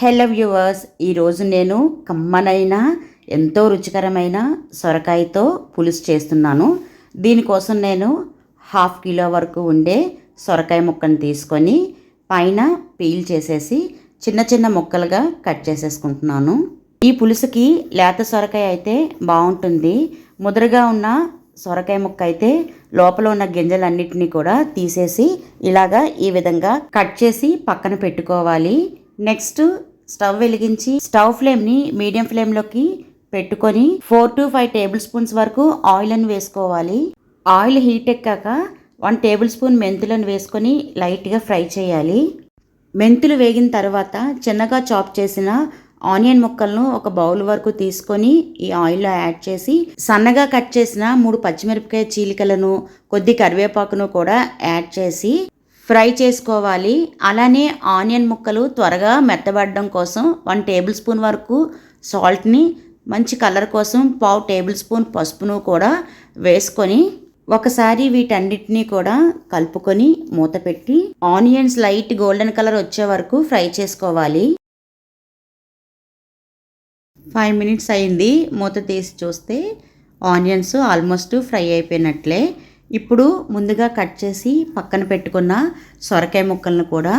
Hello viewers ఈరోజు నేను కమ్మనైన ఎంతో రుచికరమైన సొరకాయతో పులుసు చేస్తున్నాను. దీనికోసం నేను హాఫ్ కిలో వరకు ఉండే సొరకాయ ముక్కను తీసుకొని పైన పీల్ చేసేసి చిన్న చిన్న ముక్కలుగా కట్ చేసేసుకుంటున్నాను. ఈ పులుసుకి లేత సొరకాయ అయితే బాగుంటుంది. ముదరగా ఉన్న సొరకాయ ముక్క అయితే లోపల ఉన్న గింజలన్నిటినీ కూడా తీసేసి ఇలాగా ఈ విధంగా కట్ చేసి పక్కన పెట్టుకోవాలి. నెక్స్ట్ స్టవ్ వెలిగించి స్టవ్ ఫ్లేమ్ని మీడియం ఫ్లేమ్లోకి పెట్టుకొని four to five table spoons వరకు ఆయిల్ని వేసుకోవాలి. ఆయిల్ హీట్ ఎక్కాక వన్ టేబుల్ స్పూన్ మెంతులను వేసుకొని లైట్గా ఫ్రై చేయాలి. మెంతులు వేగిన తర్వాత చిన్నగా చాప్ చేసిన ఆనియన్ ముక్కలను ఒక బౌల్ వరకు తీసుకొని ఈ ఆయిల్లో యాడ్ చేసి సన్నగా కట్ చేసిన మూడు పచ్చిమిరపకాయ చీలికలను కొద్ది కరివేపాకును కూడా యాడ్ చేసి ఫ్రై చేసుకోవాలి. అలానే ఆనియన్ ముక్కలు త్వరగా మెత్తబడడం కోసం వన్ టేబుల్ స్పూన్ వరకు సాల్ట్ని మంచి కలర్ కోసం పావు టేబుల్ స్పూన్ పసుపును కూడా వేసుకొని ఒకసారి వీటన్నిటినీ కూడా కలుపుకొని మూత పెట్టి ఆనియన్స్ లైట్ గోల్డెన్ కలర్ వచ్చే వరకు ఫ్రై చేసుకోవాలి. ఫైవ్ మినిట్స్ అయింది. మూత తీసి చూస్తే ఆనియన్స్ ఆల్మోస్ట్ ఫ్రై అయిపోయినట్లే. ఇప్పుడు ముందుగా కట్ చేసి పక్కన పెట్టుకున్న సొరకాయ ముక్కలను కూడా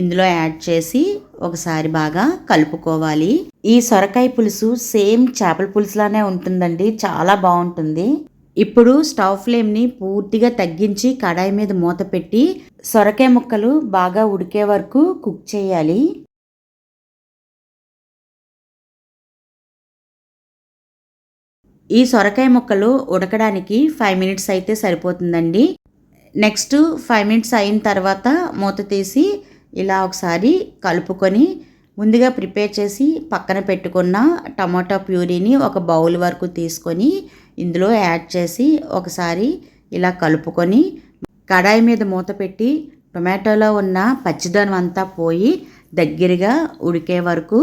ఇందులో యాడ్ చేసి ఒకసారి బాగా కలుపుకోవాలి. ఈ సొరకాయ పులుసు సేమ్ చేపల పులుసులానే ఉంటుందండి. చాలా బాగుంటుంది. ఇప్పుడు స్టవ్ ఫ్లేమ్ని పూర్తిగా తగ్గించి కడాయి మీద మూత పెట్టి సొరకాయ ముక్కలు బాగా ఉడికే వరకు కుక్ చేయాలి. ఈ సొరకాయ ముక్కలు ఉడకడానికి ఫైవ్ మినిట్స్ అయితే సరిపోతుందండి. నెక్స్ట్ ఫైవ్ మినిట్స్ అయిన తర్వాత మూత తీసి ఇలా ఒకసారి కలుపుకొని ముందుగా ప్రిపేర్ చేసి పక్కన పెట్టుకున్న టమాటా ప్యూరీని ఒక బౌల్ వరకు తీసుకొని ఇందులో యాడ్ చేసి ఒకసారి ఇలా కలుపుకొని కడాయి మీద మూత పెట్టి టొమాటోలో ఉన్న పచ్చిదనం అంతా పోయి దగ్గరగా ఉడికే వరకు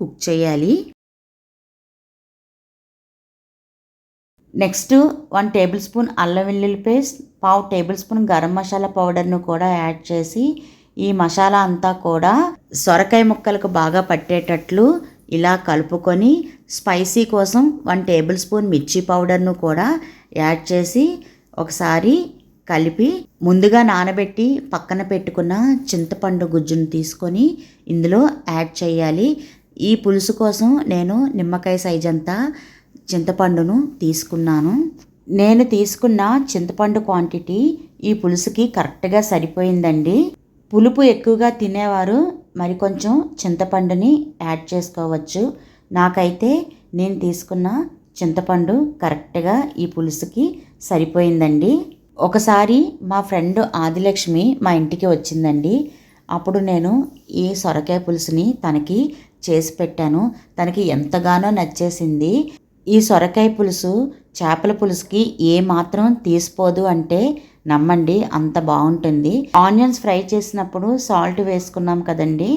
కుక్ చేయాలి. నెక్స్ట్ వన్ టేబుల్ స్పూన్ అల్లం వెల్లుల్లి పేస్ట్ పావు టేబుల్ స్పూన్ గరం మసాలా పౌడర్ను కూడా యాడ్ చేసి ఈ మసాలా అంతా కూడా సొరకాయ ముక్కలకు బాగా పట్టేటట్లు ఇలా కలుపుకొని స్పైసీ కోసం వన్ టేబుల్ స్పూన్ మిర్చి పౌడర్ను కూడా యాడ్ చేసి ఒకసారి కలిపి ముందుగా నానబెట్టి పక్కన పెట్టుకున్న చింతపండు గుజ్జును తీసుకొని ఇందులో యాడ్ చేయాలి. ఈ పులుసు కోసం నేను నిమ్మకాయ సైజ్ అంతా చింతపండును తీసుకున్నాను. నేను తీసుకున్న చింతపండు క్వాంటిటీ ఈ పులుసుకి కరెక్ట్గా సరిపోయిందండి. పులుపు ఎక్కువగా తినేవారు మరి కొంచెం చింతపండుని యాడ్ చేసుకోవచ్చు. నాకైతే నేను తీసుకున్న చింతపండు కరెక్ట్గా ఈ పులుసుకి సరిపోయిందండి. ఒకసారి మా ఫ్రెండ్ ఆదిలక్ష్మి మా ఇంటికి వచ్చిందండి. అప్పుడు నేను ఈ సొరకాయ పులుసుని తనకి చేసి పెట్టాను. తనకి ఎంతగానో నచ్చేసింది. ఈ సొరకాయ పులుసు చేపల పులుసుకి ఏ మాత్రం తీసిపోదు అంటే నమ్మండి అంత బాగుంటుంది. ఆనియన్స్ ఫ్రై చేసినప్పుడు సాల్ట్ వేసుకున్నాం కదండి.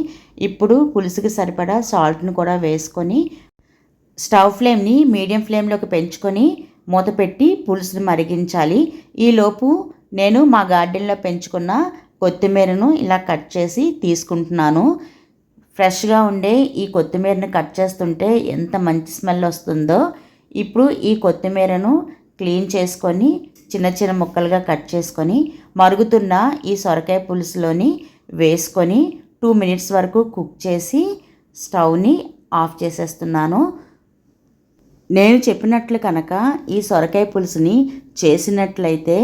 ఇప్పుడు పులుసుకి సరిపడా సాల్ట్ని కూడా వేసుకొని స్టవ్ ఫ్లేమ్ని మీడియం ఫ్లేమ్లోకి పెంచుకొని మూత పెట్టి పులుసుని మరిగించాలి. ఈలోపు నేను మా గార్డెన్లో పెంచుకున్న కొత్తిమీరను ఇలా కట్ చేసి తీసుకుంటున్నాను. ఫ్రెష్గా ఉండే ఈ కొత్తిమీరని కట్ చేస్తుంటే ఎంత మంచి స్మెల్ వస్తుందో. ఇప్పుడు ఈ కొత్తిమీరను క్లీన్ చేసుకొని చిన్న చిన్న ముక్కలుగా కట్ చేసుకొని మరుగుతున్న ఈ సొరకాయ పులుసులోని వేసుకొని టూ మినిట్స్ వరకు కుక్ చేసి స్టవ్ని ఆఫ్ చేసేస్తున్నాను. నేను చెప్పినట్లు కనుక ఈ సొరకాయ పులుసుని చేసినట్లయితే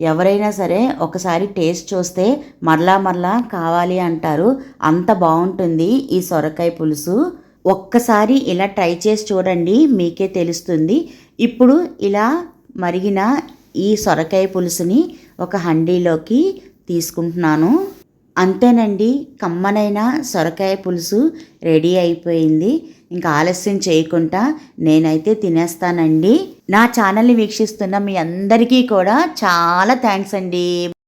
ఎవరైనా సరే ఒకసారి టేస్ట్ చూస్తే మరలా మరలా కావాలి అంటారు. అంత బాగుంటుంది ఈ సొరకాయ పులుసు. ఒక్కసారి ఇలా ట్రై చేసి చూడండి మీకే తెలుస్తుంది. ఇప్పుడు ఇలా మరిగిన ఈ సొరకాయ పులుసుని ఒక హండీలోకి తీసుకుంటున్నాను. అంతేనండి కమ్మనైన సొరకాయ పులుసు రెడీ అయిపోయింది. ఇంకా ఆలస్యం చేయకుండా నేనైతే తినేస్తానండి. నా ఛానల్ని వీక్షిస్తున్న మీ అందరికీ కూడా చాలా థ్యాంక్స్ అండి.